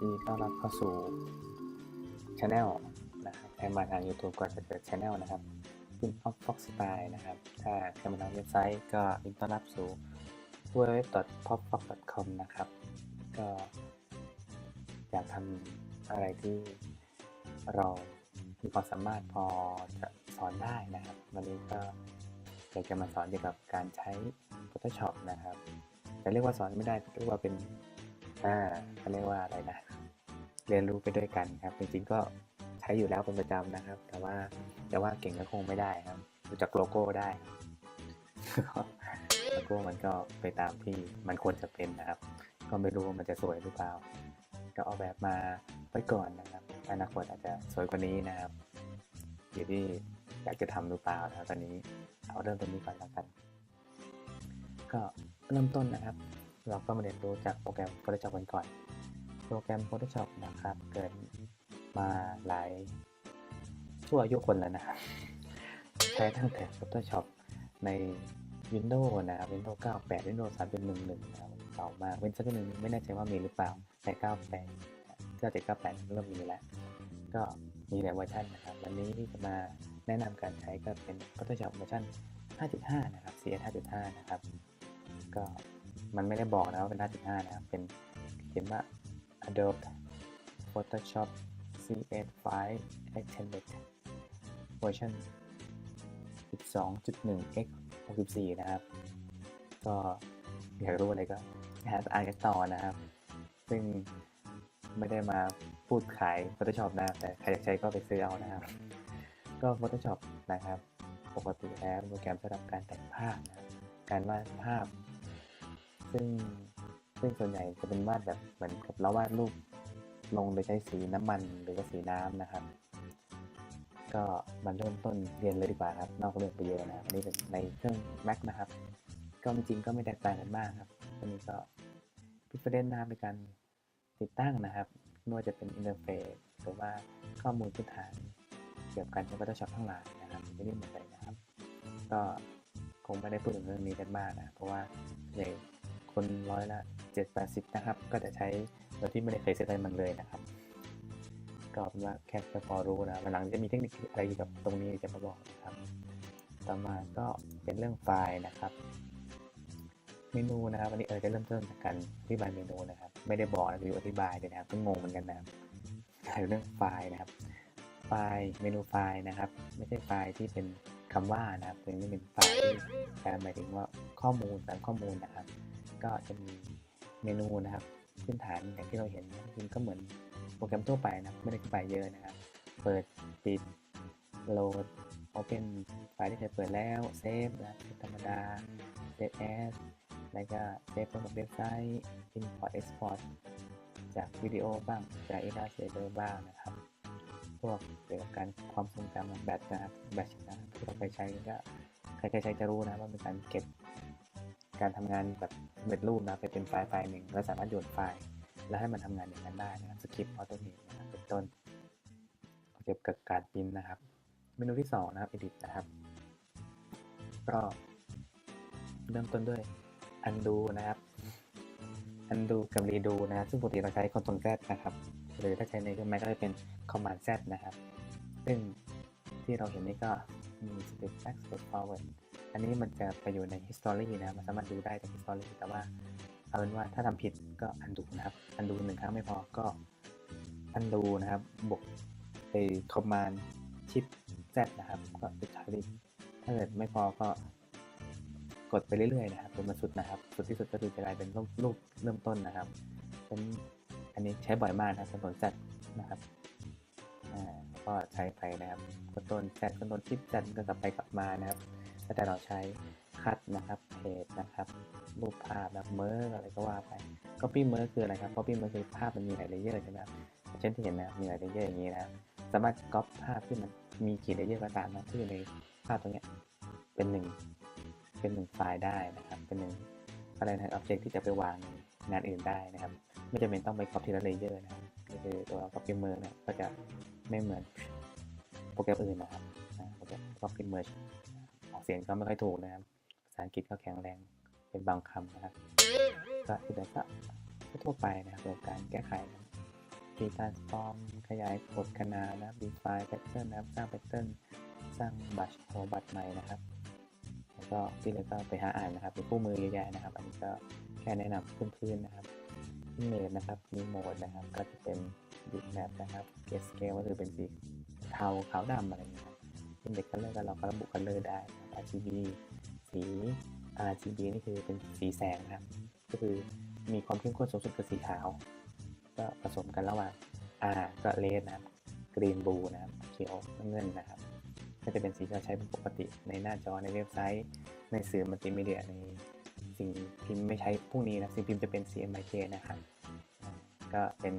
อินเข้าสู่ช anel นะครับใครมาทาง YouTube ก็จะเจอช anel นะครับคุณ Fox Fox Style นะครับ ถ้าใครมาทางเว็บไซต์ก็ยินดีต้อนรับสู่ www.popfox.com นะครับ ก็อยากทำอะไรที่เรามีความสามารถพอจะสอนได้นะครับ วันนี้ก็อยากจะมาสอนเกี่ยวกับการใช้ Photoshop นะครับจะเรียกว่าสอนไม่ได้เรียกว่าเป็น อ่าเขาเรียกว่าอะไรนะเรียนรู้ไปด้วยกันครับ จริงๆก็ใช้อยู่แล้วเป็นประจำนะครับ แต่ว่าจะว่าเก่งก็คงไม่ได้ครับรู้จักโลโก้ได้โลโก้มันก็ไปตามที่มันควรจะเป็นนะครับ ก็ไม่รู้ว่ามันจะสวยหรือเปล่า ก็เอาแบบมาไว้ก่อนนะครับ อนาคตอาจจะสวยกว่านี้นะครับอยู่ที่อยากจะทำหรือเปล่านะครับตอนนี้เอาเริ่มตรงนี้ก่อนแล้วกัน ก็เริ่มต้นนะครับ เราก็มาเรียนรู้จากโปรแกรม Photoshop กันก่อน โปรแกรม Photoshop นะครับ เกิดมาหลายชั่วอายุคนแล้วนะครับ ใช้ตั้งแต่ Photoshop ใน Windows นะครับ Windows 98 Windows 3.11นะครับต่อมา Windows 3.1ไม่แน่ใจว่ามีหรือเปล่า แต่ 98 97 98 เริ่มมีแล้ว ก็มีหลายเวอร์ชันนะครับ วันนี้ที่จะมาแนะนำการใช้ก็เป็น Photoshop เวอร์ชัน5.5 นะครับ CS 5.5 นะครับ ก็ มันไม่ได้บอกนะว่าเป็น 5.5 นะครับ เป็นเขียนว่า Adobe Photoshop CS5 Extended Version 12.1 x 64 นะครับ ก็อยากรู้อะไรก็หาอ่านกันต่อนะครับ ซึ่งไม่ได้มาพูดขาย Photoshop นะ แต่ใครอยากใช้ก็ไปซื้อเอานะครับ ก็ Photoshop นะครับ ปกติแล้วโปรแกรมสำหรับการแต่งภาพนะการวาดภาพ ซึ่งซึ่งส่วนใหญ่จะเป็นวาดแบบเหมือนกับเราวาดรูปลงโดยใช้สีน้ำมันหรือว่าสีน้ำนะครับ ก็มาเริ่มต้นเรียนเลยดีกว่าครับ นอกเรื่องไปเยอะนะครับอันนี้เป็นในเครื่อง Mac นะครับ ก็จริงก็ไม่แตกต่างกันมากครับอันนี้ก็พิเศษนะครับในการติดตั้งนะครับไม่ว่าจะเป็นอินเทอร์เฟซหรือว่าข้อมูลพื้นฐานเกี่ยวกับการใช้ Photoshop ทั้งหลายนะครับที่นี่หมดเลยนะครับ ก็คงไม่ได้พูดถึงเรื่องนี้กันมากนะ เพราะว่าใน คนร้อยละเจ็ดแปดสิบนะครับ ก็จะใช้โดยที่ไม่ได้เคยเซตอะไรมันเลยนะครับ ก็เป็นว่าแค่จะพอรู้นะวันหลังจะมีเทคนิคอะไรเกี่ยวกับตรงนี้จะมาบอกนะครับ ต่อมาก็เป็นเรื่องไฟล์นะครับ เมนูนะครับวันนี้เออจะเริ่มต้นจากการอธิบายเมนูนะครับ ไม่ได้บอกนะคืออธิบายเลยนะครับก็งงเหมือนกันนะครับเรื่องไฟล์นะครับ ไฟล์เมนูไฟล์นะครับ ไม่ใช่ไฟล์ที่เป็นคำว่านะครับเป็นนี่เป็นไฟล์ที่การหมายถึงว่าข้อมูลตามข้อมูลนะครับ ก็จะมีเมนูนะครับพื้นฐานอย่างที่เราเห็นนะจริงก็เหมือนโปรแกรมทั่วไปนะครับไม่ได้ขึ้นไปเยอะนะครับ เปิดปิดโหลด Open ไฟล์ที่เคยเปิดแล้วเซฟนะธรรมดาเซฟแอสแล้วก็เซฟลงกับเว็บไซต์ Import Export จากวิดีโอบ้าง จาก Illustrator บ้างนะครับ พวกเกี่ยวกับการความทรงจำแบตนะครับแบตนะครับที่เราเคยใช้ก็ใครเคยใช้จะรู้นะว่าเป็นการเก็บ การทำงานแบบเร็จรูปนะไปเป็นไฟล์ไฟล์หนึ่งแล้วสามารถโยนไฟล์ แล้วให้มันทำงานอย่างนั้นได้นะครับสคริปต์ออโต้เมทนะครับเป็นต้นเกี่ยวกับการพิมพ์นะครับ เมนูที่สองนะครับ edit นะครับก็เริ่มต้นด้วย undo นะครับ undo กับ redo นะซึ่งปกติเราใช้ Ctrl Z นะครับ หรือถ้าใช้ในเครื่อง Mac ก็จะเป็น Command Z นะครับ ซึ่งที่เราเห็นนี่ก็มี step back step forward อันนี้มันจะไปอยู่ใน history นะครับมันสามารถดูได้จาก history แต่ว่าเอาเป็นว่าถ้าทำผิดก็ undo นะครับ undo หนึ่งครั้งไม่พอก็ undo นะครับ บวกไป command shift Z นะครับ ก็สุดท้ายถ้าเกิดไม่พอก็กดไปเรื่อยๆนะครับจนมาสุดนะครับ สุดที่สุดก็คือจะกลายเป็นรูปรูปเริ่มต้นนะครับเป็นอันนี้ใช้บ่อยมากนะครับต้น Z นะครับอ่าก็ใช้ไปนะครับกดต้น Z กดต้นชิป Z ก็กลับไปกลับมานะครับ แล้วแต่เราใช้คัดนะครับเพจนะครับรูปภาพแบบเมอร์อะไรก็ว่าไป copy เมอร์คืออะไรครับ copy เมอร์คือภาพมันมีหลายเลเยอร์ใช่ไหมครับเช่นที่เห็นนะครับมีหลายเลเยอร์อย่างนี้นะครับสามารถก๊อปภาพที่มันมีกี่เลเยอร์ก็ตามนะที่อยู่ในภาพตรงเนี้ยเป็นหนึ่งเป็นหนึ่งไฟล์ได้นะครับ เป็นหนึ่งอะไรนะ object ที่จะไปวางงานอื่นได้นะครับ ไม่จำเป็นต้องไปก๊อปทีละเลเยอร์นะครับก็คือตัว copy merge เนี่ยก็จะไม่เหมือนโปรแกรมอื่นนะครับนะโปรแกรม copy merge ออก เสียงก็ไม่ค่อยถูกนะครับ ภาษาอังกฤษก็แข็งแรงเป็นบางคำนะครับ ก็ที่เหลือก็ทั่วไปนะครับเกี่ยวกับการแก้ไขนะมีการฟอร์มขยายบทขนาดนะครับ define pattern นะครับ สร้าง pattern สร้างบัตรโอบัตรใหม่นะครับ แล้วก็ที่เหลือก็ไปหาอ่านนะครับมีคู่มือเยอะแยะนะครับ อันนี้ก็แค่แนะนำเพื้นๆนะครับ image นะครับมีโหมดนะครับ ก็จะเป็น bitmap นะครับ grayscale ก็คือเป็นสีเทาขาวดำอะไรอย่างนี้ เงี้ยครับ index color ก็เราก็ระบุ color ได้ RGB สี RGB นี่คือเป็นสีแสงนะครับ ก็คือมีความเข้มข้นสูงสุดคือสีขาว ก็ผสมกันระหว่าง R ก็เลดนะครับ green blue นะครับเขียวน้ำเงินนะครับ ก็จะเป็นสีที่เราใช้เป็นปกติในหน้าจอในเว็บไซต์ ในสื่อมัลติมีเดียในสิ่งพิมพ์ไม่ใช้พวกนี้นะสิ่งพิมพ์จะเป็น CMYK นะครับก็เป็น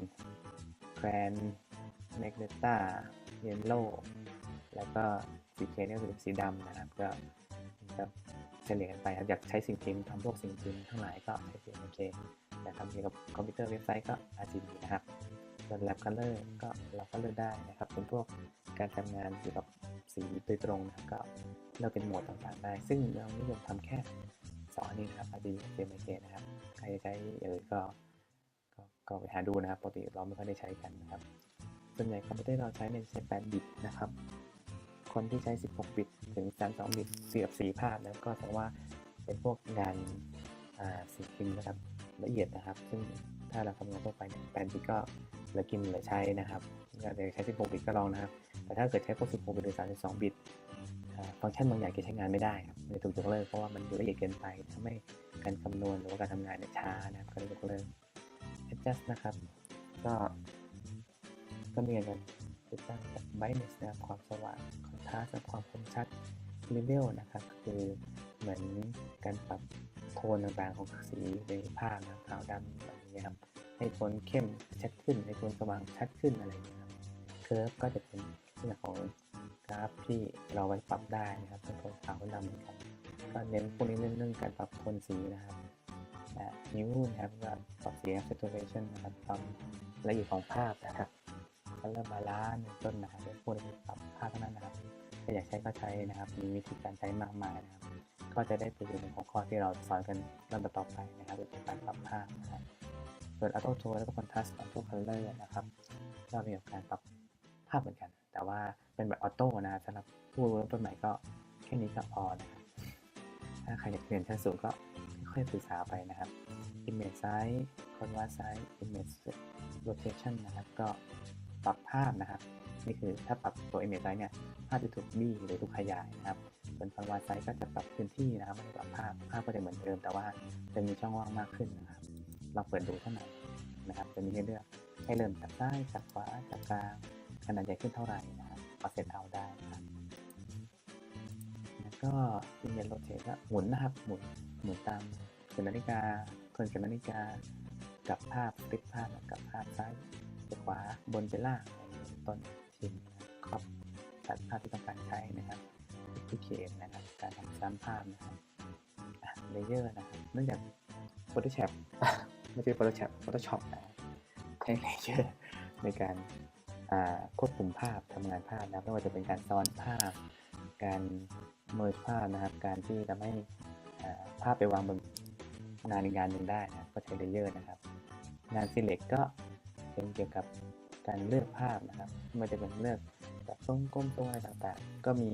Grand Magenta Yellow แล้วก็ สีเขียวเนี่ยคือสีดำนะครับก็ก็เฉลี่ยกันไปครับอยากใช้สิ่งพิมพ์ทำพวกสิ่งพิมพ์ทั้งหลายก็ใช้ CMYK แต่ทำเกี่ยวกับคอมพิวเตอร์เว็บไซต์ก็ RGB นะครับส่วน Lab Color ก็เราก็เลือกได้นะครับเป็นพวกการทำงานเกี่ยวกับสีโดยตรงนะครับก็เลือกเป็นโหมดต่างๆได้ ซึ่งเรานิยมทำแค่สองอันนี้นะครับ RGB กับ CMYK นะครับใครจะใช้อย่างอื่นก็ก็ก็ไปหาดูนะครับปกติเราไม่ค่อยได้ใช้กันนะครับ ส่วนใหญ่คอมพิวเตอร์เราใช้ในใช้8บิตนะครับ คนที่ใช้ 16 บิตถึง 32 บิตเสียบสีภาพนะก็แสดงว่าเป็นพวกงานสีพิมพ์นะครับละเอียดนะครับ ซึ่งถ้าเราทำงานทั่วไป8บิตก็เหลือกินเหลือใช้นะครับเดี๋ยวใช้ 16 บิตก็ลองนะครับ แต่ถ้าเกิดใช้พวก 16 บิตหรือ 32 บิตฟังก์ชันบางอย่างจะใช้งานไม่ได้ครับเลยถูกยกเลิกเพราะว่ามันละเอียดเกินไปทำให้การคำนวณหรือว่าการทำงานเนี่ยช้านะครับก็เลยยกเลิก adjust นะครับ ก็ก็มีการติดตั้งแบบ brightness นะครับความสว่าง contrast และความคมชัด level นะครับ คือเหมือนการปรับโทนต่างๆของสีในภาพนะครับขาวดำอะไรอย่างเงี้ยครับให้โทนเข้มชัดขึ้นให้โทนสว่างชัดขึ้นอะไรอย่างเงี้ยครับ curve ก็จะเป็นเรื่องของกราฟที่เราไว้ปรับได้นะครับเป็นโทนขาวดำเหมือนกันก็เน้นพวกนี้เรื่องการปรับโทนสีนะครับนะนิ้วนะครับก็ปรับสี saturation นะครับความละเอียดของภาพนะครับ color balance เป็นต้นนะครับเป็นพวกนี้ปรับภาพเท่านั้ ถ้าอยากใช้ก็ใช้นะครับ มีวิธีการใช้มากมายนะครับ ก็จะได้ประโยชน์ในหัวข้อที่เราสอนกันลำดับต่อไปนะครับเรื่องการปรับภาพนะครับ ส่วน auto tone แล้วก็ contrast auto color นะครับก็มีการปรับภาพเหมือนกัน แต่ว่าเป็นแบบออโต้นะสำหรับผู้เริ่มต้นใหม่ก็แค่นี้ก็พอนะครับถ้าใครอยากเรียนชั้นสูงก็ค่อยศึกษาไปนะครับ image size contrast size image rotation นะครับ ก็ปรับภาพนะครับ นี่คือถ้าปรับตัว image size เนี่ยภาพจะถูกบี้หรือถูกขยายนะครับส่วน contrast size ก็จะปรับพื้นที่นะครับไม่ได้ปรับภาพภาพก็จะเหมือนเดิม แต่ว่าจะมีช่องว่างมากขึ้นนะครับลองเปิดดูเท่านั้นนะครับจะมีให้เลือกให้เริ่มจากซ้ายจากขวาจากกลางขนาดใหญ่ขึ้นเท่าไหร่นะครับเอาเซตเอาได้นะครับแล้วก็อินเดียโรเทก็หมุนนะครับหมุนหมุนตามเข็มนาฬิกาเคลื่อนเข็มนาฬิกากับภาพคลิปภาพกับภาพซ้ายไปขวาบนไปล่างต้น ตัดภาพที่ต้องการใช้นะครับที่เขียนนะครับ การทำซ้ำภาพนะครับเลเยอร์นะครับเนื่องจาก Photoshop ไม่ใช่ Photoshop Photoshop นะใช้เลเยอร์ในการควบคุมภาพทำงานภาพนะครับไม่ว่าจะเป็นการซ้อนภาพ การเมิร์ภาพนะครับ การที่ทำให้อ่ภาพไปวางบนงานอีกงานหนึ่งได้นะก็ใช้เลเยอร์นะครับ งาน select ก็เป็นเกี่ยวกับการเลือกภาพนะครับไมันจะเป็นเลือก ทรงกลมทรงอะไรต่างๆ ก็มี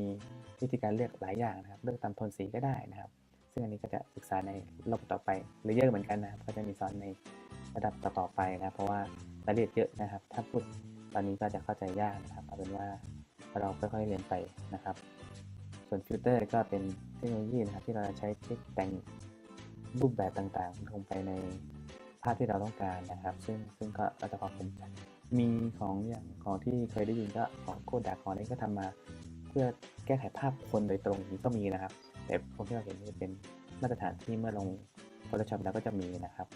วิธีการเลือกหลายอย่างนะครับ เลือกตามโทนสีก็ได้นะครับ ซึ่งอันนี้ก็จะศึกษาในรอบต่อไปเลเยอร์เหมือนกันนะครับ ก็จะมีสอนในระดับต่อๆไปนะครับเพราะว่ารายละเอียดเยอะนะครับ ถ้าพูดตอนนี้ก็จะเข้าใจยากนะครับเอาเป็นว่าเราค่อยๆเรียนไปนะครับ ส่วนฟิลเตอร์ก็เป็นเทคโนโลยีนะครับที่เราจะใช้คลิกแต่งรูปแบบต่างๆ ลงไปในภาพที่เราต้องการนะครับ ซึ่งซึ่งก็เราจะพอคมชัด มีของอย่างของที่เคยได้ยินก็ของโคดาของนี้ก็ทำมา เพื่อแก้ไขภาพคนโดยตรงนี้ก็มีนะครับ แต่ผมที่เราเห็นนี่เป็นมาตรฐานที่เมื่อลง Photoshop แล้วก็จะมีนะครับ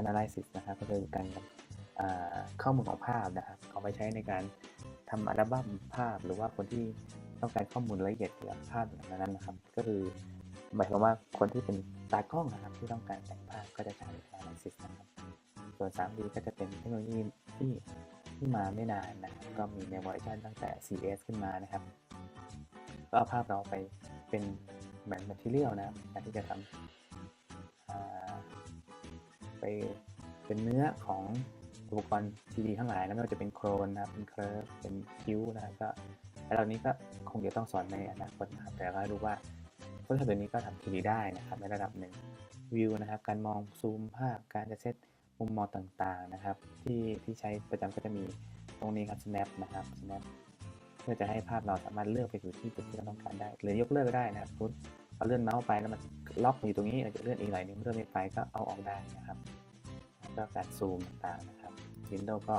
Analysis นะครับก็คือการอ่าข้อมูลของภาพนะครับเอาไปใช้ในการทำอัลบั้มภาพหรือว่าคนที่ต้องการข้อมูลละเอียดเกี่ยวกับภาพอย่างนั้นนะครับ ก็คือหมายความว่าคนที่เป็นตากล้องนะครับที่ต้องการแต่งภาพก็จะใช้ Analysis นะครับ ส่วน 3D ก็จะเป็นเทคโนโลยี ที่ที่มาไม่นานนะครับก็มีในเวอร์ชันตั้งแต่ CS ขึ้นมานะครับ ก็เอาภาพเราไปเป็นเหมือน material นะครับการที่จะทำไปเป็นเนื้อของอุปกรณ์ดีทั้งหลายนะไม่ว่าจะเป็นโครนนะครับเป็นเคิร์ฟเป็นคิ้วนะครับก็แล้วเหล่านี้ก็คงจะต้องสอนในอนาคตนะครับแต่ก็รู้ว่าโฟโต้ช็อปตัวนี้ก็ทำทีดีได้นะครับในระดับหนึ่งวิวนะครับ การมองซูมภาพการจะเซต มุมมองต่างๆนะครับ ที่ที่ใช้ประจำก็จะมีตรงนี้ครับ snap นะครับ snap เพื่อจะให้ภาพเราสามารถเลือกไปอยู่ที่จุดที่เราต้องการได้ หรือยกเลิกก็ได้นะครับสมมุติเราเลื่อนเมาส์ไปแล้วมันล็อกอยู่ตรงนี้เราจะเลื่อนอีกหน่อยนึงเลื่อนไม่ไปก็เอาออกได้นะครับแล้วก็การซูมต่างๆนะครับ Windows ก็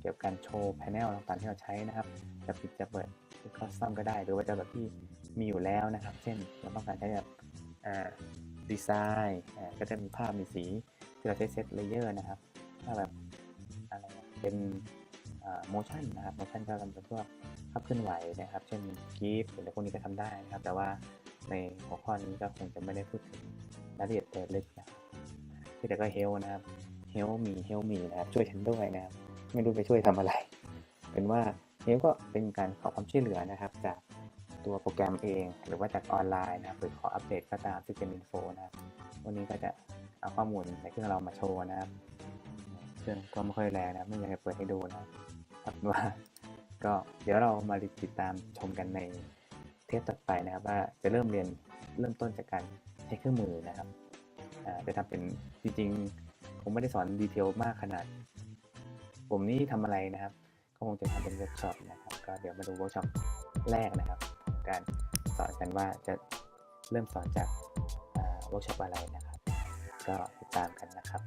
เกี่ยวกับการโชว์ panel ต่างๆที่เราใช้นะครับ จะปิดจะเปิดเป็นคอสตอมก็ได้หรือว่าจะแบบที่มีอยู่แล้วนะครับ เช่นเราต้องการใช้แบบดีไซน์ก็จะมีภาพมีสี เราใช้เซตเลเยอร์นะครับ ถ้าแบบอะไรเป็นโมชั่นนะครับโมชั่นก็ทำเป็นพวกภาพเคลื่อนไหวนะครับ เช่นกีฟหรืออะไรพวกนี้ก็ทำได้นะครับ แต่ว่าในหัวข้อนี้ก็คงจะไม่ได้พูดถึงรายละเอียดแต่ลึกนะครับแต่ก็เฮลนะครับเฮลมีเฮลมีนะครับ ช่วยฉันด้วยนะครับ ไม่รู้ไปช่วยทำอะไร เป็นว่าเฮลก็เป็นการขอความช่วยเหลือนะครับจาก ตัวโปรแกรมเอง หรือว่าจากออนไลน์นะครับหรือขออัปเดตก็ตามซึ่เป็นอินโฟนะครับ วันนี้ก็จะเอาข้อมูลในเครื่องเรามาโชว์นะครับเครื่องก็ไม่ค่อยแรงนะไม่อยากจะเปิดให้ดูนะครับว่าก็เดี๋ยวเรามาติดตามชมกันในเทปต่อไปนะครับ ว่าจะเริ่มเรียนเริ่มต้นจากการใช้เครื่องมือนะครับจะทำเป็นจริงๆผมไม่ได้สอนดีเทลมากขนาด ผมนี่ทำอะไรนะครับ ก็คงจะทำเป็นเวิร์กช็อปนะครับ ก็เดี๋ยวมาดูเวิร์กช็อปแรกนะครับ การสอนกันว่าจะเริ่มสอนจากเวิร์กช็อปอะไรนะครับ ก็ติดตามกันนะครับ